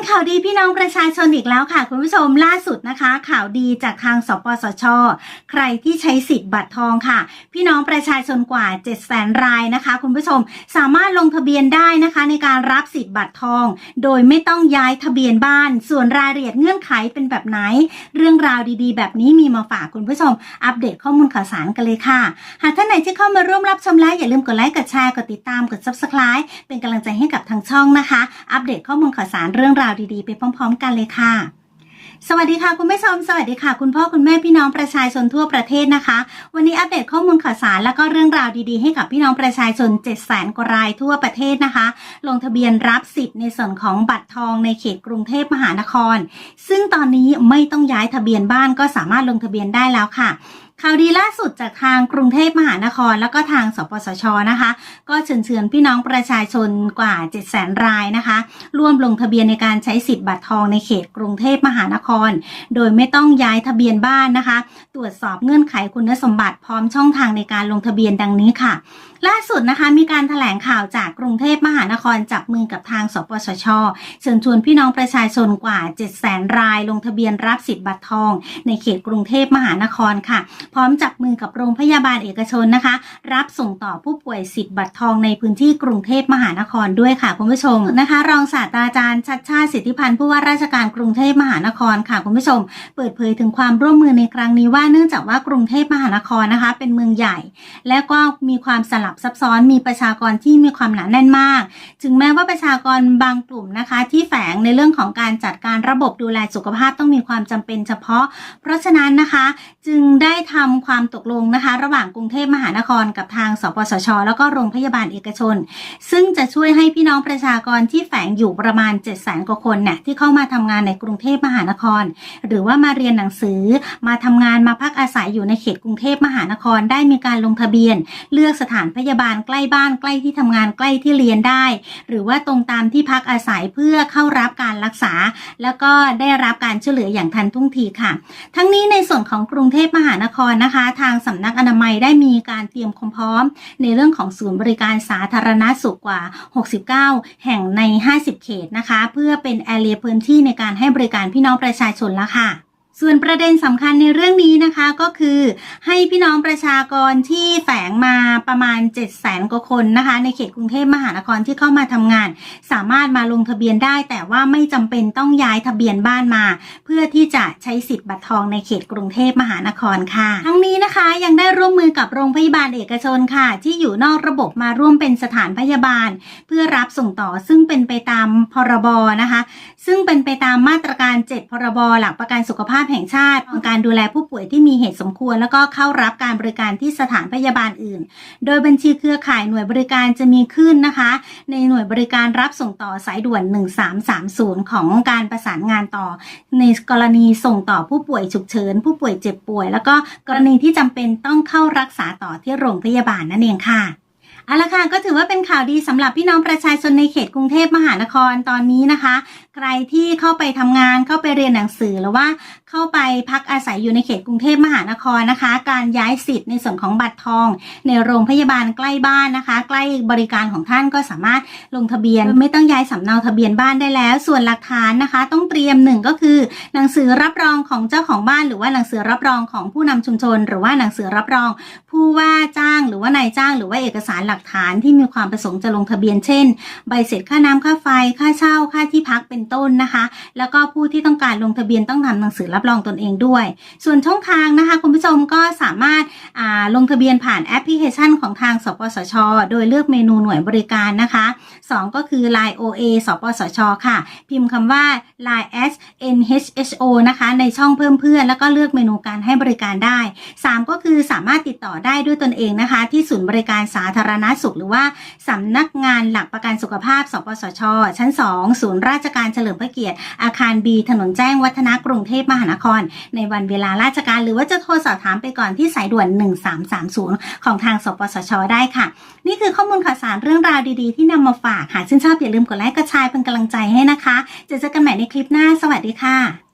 งข่าวดีพี่น้องประชาชนอีกแล้วค่ะ คุณผู้ชมล่าสุดนะคะ ข่าวดีจากทางสปสช ใครที่ใช้สิทธิ์บัตรทองค่ะ พี่น้องประชาชนกว่า7 0 0 0 0รายนะคะ คุณผู้ชมสามารถลงทะเบียนได้นะคะ ในการรับสิทธิ์บัตรทอง โดยไม่ต้องย้ายทะเบียนบ้าน ส่วนรายละเอียดเงื่อนไขเป็นแบบไหน เรื่องราวดีๆ แบบนี้มีมาฝากคุณผู้ชม อัปเดตข้อมูลข่าวสารกันเลยค่ะหากท่านไหนที่เข้ามาร่วมรับชมไลฟ์อย่าลืมกดไลค์กดแชร์กดติดตามกด subscribe เป็นกำลังใจให้กับทางช่องนะคะ อัปเดตข้อมูลข่าวสารเรื่องราวดีๆ ไปพร้อม ๆ กันเลยค่ะ สวัสดีค่ะคุณผู้ชมสวัสดีค่ะ คุณพ่อคุณแม่พี่น้องประชาชนทั่วประเทศนะคะ วันนี้อัปเดตข้อมูลข่าวสารแล้วก็เรื่องราวดีๆ ให้กับพี่น้องประชาชน7 0 0 0 0 0กว่ารายทั่วประเทศนะคะ ลงทะเบียนรับสิทธิ์ในส่วนของบัตรทองในเขตกรุงเทพมหานคร ซึ่งตอนนี้ไม่ต้องย้ายทะเบียนบ้านก็สามารถลงทะเบียนได้แล้วค่ะ ข่าวดีล่าสุดจากทางกรุงเทพมหานคร แล้วก็ทางสปสชนะคะ ก็เชิญเชิญพี่น้องประชาชนกว่า 7 0 0 0 0รายนะคะ ร่วมลงทะเบียนในการใช้สิทธิ์บัตรทองในเขตกรุงเทพมหานคร โดยไม่ต้องย้ายทะเบียนบ้านนะคะ ตรวจสอบเงื่อนไขคุณสมบัติพร้อมช่องทางในการลงทะเบียนดังนี้ค่ะ ล่าสุดนะคะมีการถแถลงข่าวจากกรุงเทพมหานครจับมือกับทาง สปสช เชิญชวนพี่น้องประชาชนกว่า 7 0 0 0 0ราย ลงทะเบียนรับสิทธิ์บัตรทอง ในเขตกรุงเทพมหานครค่ะพร้อมจับมือกับโรงพยาบาลเอกชนนะคะ รับส่งต่อผู้ป่วยสิทธิ์บัตรทองในพื้นที่กรุงเทพมหานครด้วยค่ะคุณผู้ชมนะคะ รองศาสตราจารย์ชัดชาติสิทธิพันธ์ผู้ว่าราชการกรุงเทพมหานครค่ะคุณผู้ชม เปิดเผยถึงความร่วมมือในครั้งนี้ว่าเนื่องจากว่ากรุงเทพมหานครนะคะ เป็นเมืองใหญ่ และก็มีความสลับซับซ้อนมีประชากรที่มีความหนาแน่นมาก ถึงแม้ว่าประชากรบางกลุ่มนะคะ ที่แฝงในเรื่องของการจัดการระบบดูแลสุขภาพต้องมีความจำเป็นเฉพาะ เพราะฉะนั้นนะคะ จึงได้ทำทำความตกลงนะคะ ระหว่างกรุงเทพมหานครกับทางสปสช แล้วก็โรงพยาบาลเอกชน ซึ่งจะช่วยให้พี่น้องประชากรที่แฝงอยู่ประมาณ7 0 0 0 0 0กว่าคนเนี่ยที่เข้ามาทำงานในกรุงเทพมหานคร หรือว่ามาเรียนหนังสือมาทำงานมาพักอาศัยอยู่ในเขตกรุงเทพมหานครได้มีการลงทะเบียน เลือกสถานพยาบาลใกล้บ้านใกล้ที่ทำงานใกล้ที่เรียนได้ หรือว่าตรงตามที่พักอาศัยเพื่อเข้ารับการรักษา แล้วก็ได้รับการช่วยเหลืออย่างทันท่วงทีค่ะ ทั้งนี้ในส่วนของกรุงเทพมหานครนะคะ ทางสำนักอนามัยได้มีการเตรียมความพร้อม ในเรื่องของศูนย์บริการสาธารณสุขกว่า 69 แห่งใน 50 เขตนะคะ เพื่อเป็นแอเรียพื้นที่ในการให้บริการพี่น้องประชาชนแล้วค่ะ ส่วนประเด็นสำคัญในเรื่องนี้นะคะก็คือ ให้พี่น้องประชากรที่แฝงมาประมาณ7 0 0 0 0 0 กว่าคนนะคะ ในเขตกรุงเทพมหานครที่เข้ามาทำงาน สามารถมาลงทะเบียนได้ แต่ว่าไม่จำเป็นต้องย้ายทะเบียนบ้านมา เพื่อที่จะใช้สิทธิ์บัตรทองในเขตกรุงเทพมหานครค่ะ ทั้งนี้นะคะยังได้ร่วมมือกับโรงพยาบาลเอกชนค่ะ ที่อยู่นอกระบบมาร่วมเป็นสถานพยาบาล เพื่อรับส่งต่อซึ่งเป็นไปตามพรบนะคะ ซึ่งเป็นไปตามมาตรการ 7 พรบหลักประกันสุขภาพแห่งชาติของการดูแลผู้ป่วยที่มีเหตุสมควร แล้วก็เข้ารับการบริการที่สถานพยาบาลอื่น โดยบัญชีเครือข่ายหน่วยบริการจะมีขึ้นนะคะ ในหน่วยบริการรับส่งต่อสายด่วน 1330 ของการประสานงานต่อ ในกรณีส่งต่อผู้ป่วยฉุกเฉิน ผู้ป่วยเจ็บป่วย แล้วก็กรณีที่จำเป็นต้องเข้ารักษาต่อที่โรงพยาบาลนั่นเองค่ะเอาละค่ะก็ถือว่าเป็นข่าวดีสำหรับพี่น้องประชาชนในเขตกรุงเทพมหานครตอนนี้นะคะ ใครที่เข้าไปทำงานเข้าไปเรียนหนังสือหรือว่าเข้าไปพักอาศัยอยู่ในเขตกรุงเทพมหานครนะคะ การย้ายสิทธิ์ในส่วนของบัตรทอง ในโรงพยาบาลใกล้บ้านนะคะ ใกล้บริการของท่านก็สามารถลงทะเบียน ไม่ต้องย้ายสำเนาทะเบียนบ้านได้แล้ว ส่วนหลักฐานนะคะ ต้องเตรียมหนึ่งก็คือ หนังสือรับรองของเจ้าของบ้าน หรือว่าหนังสือรับรองของผู้นำชุมชน หรือว่าหนังสือรับรอง ผู้ว่าจ้างหรือว่านายจ้าง หรือว่าเอกสารหลักฐานที่มีความประสงค์จะลงทะเบียนเช่น ใบเสร็จค่าน้ำค่าไฟค่าเช่าค่าที่พักเป็นต้นนะคะ แล้วก็ผู้ที่ต้องการลงทะเบียนต้องทำหนังสือรับรองตนเองด้วย ส่วนช่องทางนะคะ คุณผู้ชมก็สามารถลงทะเบียนผ่านแอปพลิเคชันของทางสปสช โดยเลือกเมนูหน่วยบริการนะคะ 2 ก็คือ Line OA สปสช ค่ะ พิมพ์คำว่า Line S NHSO นะคะ ในช่องเพิ่มเพื่อน แล้วก็เลือกเมนูการให้บริการได้ 3 ก็คือสามารถติดต่อได้ด้วยตนเองนะคะ ที่ศูนย์บริการสาธารณสุข หรือว่าสำนักงานหลักประกันสุขภาพ สปสช ชั้น 2 ศูนย์ราชการเฉลิมพระเกียรติ อาคาร B ถนนแจ้งวัฒนะกรุงเทพมหานคร ในวันเวลาราชการ หรือว่าจะโทรสอบถามไปก่อนที่สายด่วน 1330 ของทางสปสช ได้ค่ะ นี่คือข้อมูลข่าวสารเรื่องราวดีๆ ที่นำมาฝากหากชื่นชอบอย่าลืมกดไลค์กดแชร์เป็นกำลังใจให้นะคะเจอกันใหม่ในคลิปหน้า สวัสดีค่ะ